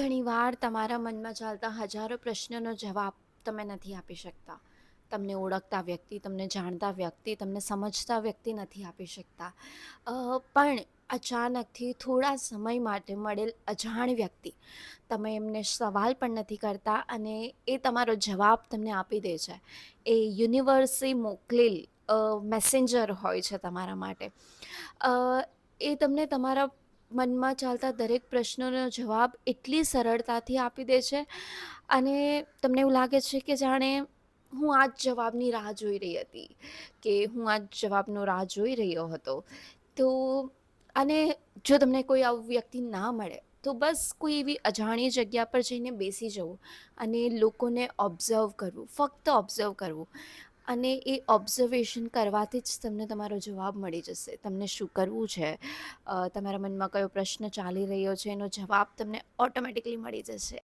ઘણીવાર તમારા મનમાં ચાલતા હજારો પ્રશ્નોનો જવાબ તમે નથી આપી શકતા. તમને ઓળખતા વ્યક્તિ, તમને જાણતા વ્યક્તિ, તમને સમજતા વ્યક્તિ નથી આપી શકતા. પણ અચાનકથી થોડા સમય માટે મળેલ અજાણ વ્યક્તિ, તમે એમને સવાલ પણ નથી કરતા અને એ તમારો જવાબ તમને આપી દે છે. એ યુનિવર્સે મોકલેલ મેસેન્જર હોય છે તમારા માટે. એ તમને તમારા મનમાં ચાલતા દરેક પ્રશ્નોનો જવાબ એટલી સરળતાથી આપી દે છે અને તમને એવું લાગે છે કે જાણે હું આ જ જવાબની રાહ જોઈ રહી હતી કે હું આ જ જવાબનો રાહ જોઈ રહ્યો હતો. તો અને જો તમને કોઈ આવું વ્યક્તિ ના મળે તો બસ કોઈ એવી અજાણી જગ્યા પર જઈને બેસી જવું અને લોકોને ઓબ્ઝર્વ કરવું, ફક્ત ઓબ્ઝર્વ કરવું. અને એ ઓબ્ઝર્વેશન કરવાથી જ તમને તમારો જવાબ મળી જશે. તમને શું કરવું છે, તમારા મનમાં કયો પ્રશ્ન ચાલી રહ્યો છે એનો જવાબ તમને ઓટોમેટિકલી મળી જશે.